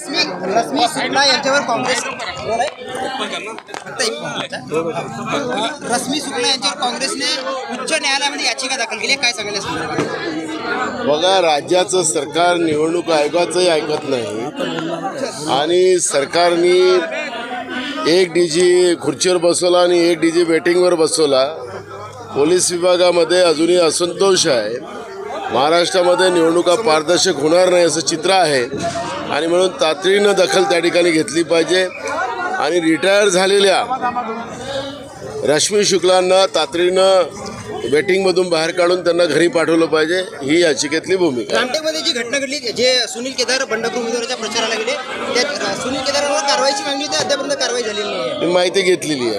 रश्मी रश्मी शुक्ला यांच्यावर काँग्रेस रश्मी शुक्ला यांच्यावर काँग्रेसने उच्च न्यायालयामध्ये याचिका दाखल केली काय सांगायला बघा राज्याचं सरकार निवडणूक आयोगाचंही ऐकत नाही. आणि सरकारने एक डीजी खुर्चीवर बसवला आणि एक डीजी वेटिंगवर बसवला. पोलीस विभागामध्ये अजूनही असंतोष आहे. महाराष्ट्रामध्ये निवडणुका पारदर्शक होणार नाही असं चित्र आहे. आणि म्हणून तातडीनं दखल त्या ठिकाणी घेतली पाहिजे. आणि रिटायर झालेल्या रश्मी शुक्लांना तातडीनं वेटिंगमधून बाहेर काढून त्यांना घरी पाठवलं पाहिजे. ही याचिकेतली भूमिका. रामटेकमध्ये जी घटना घडली जे सुनील केदार बंडखोर उमेदवाराच्या प्रचाराला गेले त्या सुनील केदारांवर कारवाईची मागणी होती अद्यापर्यंत कारवाई झालेली नाही माहिती घेतलेली आहे.